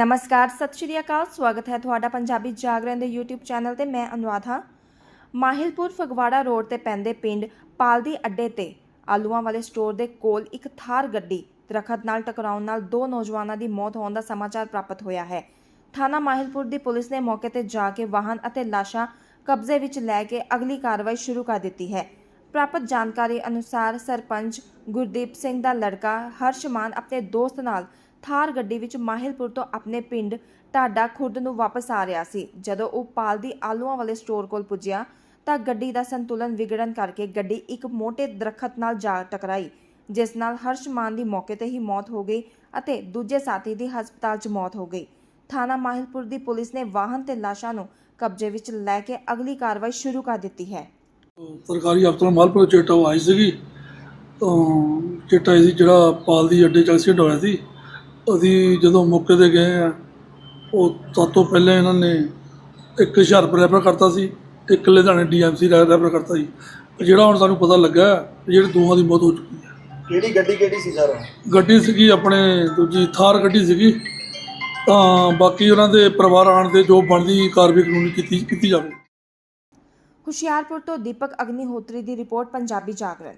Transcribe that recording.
ਨਮਸਕਾਰ, ਸਤਿ ਸ਼੍ਰੀ ਅਕਾਲ, ਸਵਾਗਤ ਹੈ ਤੁਹਾਡਾ ਪੰਜਾਬੀ ਜਾਗਰਣ ਦੇ YouTube ਚੈਨਲ ਤੇ, ਮੈਂ ਅਨੁਰਾਧ। ਹਾਂ ਮਾਹਿਲਪੁਰ ਫਗਵਾੜਾ ਰੋਡ ਤੇ ਪੈਂਦੇ ਪਿੰਡ ਪਾਲਦੀ ਅੱਡੇ ਤੇ ਆਲੂਆਂ ਵਾਲੇ ਸਟੋਰ ਦੇ ਕੋਲ ਇੱਕ ਥਾਰ ਗੱਡੀ ਦਰਖਤ ਨਾਲ ਟਕਰਾਉਣ ਨਾਲ ਦੋ ਨੌਜਵਾਨਾਂ ਦੀ ਮੌਤ ਹੋਣ ਦਾ ਸਮਾਚਾਰ ਪ੍ਰਾਪਤ ਹੋਇਆ ਹੈ। ਥਾਣਾ ਮਾਹਿਲਪੁਰ ਦੀ ਪੁਲਿਸ ਨੇ ਮੌਕੇ ਤੇ ਜਾ ਕੇ ਵਾਹਨ ਅਤੇ ਲਾਸ਼ਾਂ ਕਬਜ਼ੇ ਵਿੱਚ ਲੈ ਕੇ ਅਗਲੀ ਕਾਰਵਾਈ ਸ਼ੁਰੂ ਕਰ ਦਿੱਤੀ ਹੈ। ਪ੍ਰਾਪਤ ਜਾਣਕਾਰੀ ਅਨੁਸਾਰ ਸਰਪੰਚ ਗੁਰਦੀਪ ਸਿੰਘ ਦਾ ਲੜਕਾ ਹਰਸ਼ਮਾਨ ਆਪਣੇ ਦੋਸਤ ਨਾਲ ਥਾਰ ਗੱਡੀ ਵਿੱਚ ਮਾਹਿਲਪੁਰ ਤੋਂ ਆਪਣੇ ਪਿੰਡ ਢਾਡਾ ਖੁਰਦ ਨੂੰ ਵਾਪਸ ਆ ਰਿਹਾ ਸੀ। ਜਦੋਂ ਉਹ ਪਾਲ ਦੀ ਆਲੂਆਂ ਵਾਲੇ ਸਟੋਰ ਕੋਲ ਪੁੱਜਿਆ ਤਾਂ ਗੱਡੀ ਦਾ ਸੰਤੁਲਨ ਵਿਗੜਨ ਕਰਕੇ ਗੱਡੀ ਇੱਕ ਮੋਟੇ ਦਰਖਤ ਨਾਲ ਜਾ ਟਕਰਾਈ, ਜਿਸ ਨਾਲ ਹਰਸ਼ਮਾਨ ਦੀ ਮੌਕੇ ਤੇ ਹੀ ਮੌਤ ਹੋ ਗਈ ਅਤੇ ਦੂਜੇ ਸਾਥੀ ਦੀ ਹਸਪਤਾਲ 'ਚ ਮੌਤ ਹੋ ਗਈ। ਥਾਣਾ ਮਾਹਿਲਪੁਰ ਦੀ ਪੁਲਿਸ ਨੇ ਵਾਹਨ ਤੇ ਲਾਸ਼ਾਂ ਨੂੰ ਕਬਜ਼ੇ ਵਿੱਚ ਲੈ ਕੇ ਅਗਲੀ ਕਾਰਵਾਈ ਸ਼ੁਰੂ ਕਰ ਦਿੱਤੀ ਹੈ। ਸਰਕਾਰੀ ਅਫਸਰ ਮਾਲਪੁਰ ਚੇਟਾ ਉਹ ਆਈ ਸੀਗੀ। ਤਾਂ ਚੇਟਾ ਸੀ ਜਿਹੜਾ ਪਾਲ ਦੀ ਅੱਡੇ ਚ ਐਕਸੀਡੈਂਟ ਹੋਇਆ ਸੀ। ਅਸੀਂ ਜਦੋਂ ਮੌਕੇ ਤੇ ਗਏ ਆ ਉਹ ਸਭ ਤੋਂ ਪਹਿਲਾਂ ਇਹਨਾਂ ਨੇ ਇੱਕ ਹੁਸ਼ਿਆਰਪੁਰ ਰੈਫਰ ਕਰਤਾ ਸੀ ਇੱਕ ਲੁਧਿਆਣੇ ਡੀਐਮਸੀ ਰੈਫਰ ਕਰਤਾ ਸੀ ਜਿਹੜਾ ਹੁਣ ਸਾਨੂੰ ਪਤਾ ਲੱਗਾ ਜਿਹੜੇ ਦੋਵਾਂ ਦੀ ਮੌਤ ਹੋ ਚੁੱਕੀ ਹੈ। ਕਿਹੜੀ ਗੱਡੀ ਕਿਹੜੀ ਸੀ ਸਰ? ਗੱਡੀ ਸੀਗੀ ਆਪਣੇ ਦੂਜੀ ਥਾਰ ਗੱਡੀ ਸੀਗੀ। ਤਾਂ ਬਾਕੀ ਉਹਨਾਂ ਦੇ ਪਰਿਵਾਰ ਆਣ ਦੇ ਜੋ ਬਣਦੀ ਕਾਰਵਾਈ ਕਾਨੂੰਨੀ ਕੀਤੀ ਕੀਤੀ ਜਾਵੇ। ਹੁਸ਼ਿਆਰਪੁਰ ਤੋਂ ਦੀਪਕ ਅਗਨੀਹੋਤਰੀ ਦੀ ਰਿਪੋਰਟ ਪੰਜਾਬੀ ਜਾਗਰਣ।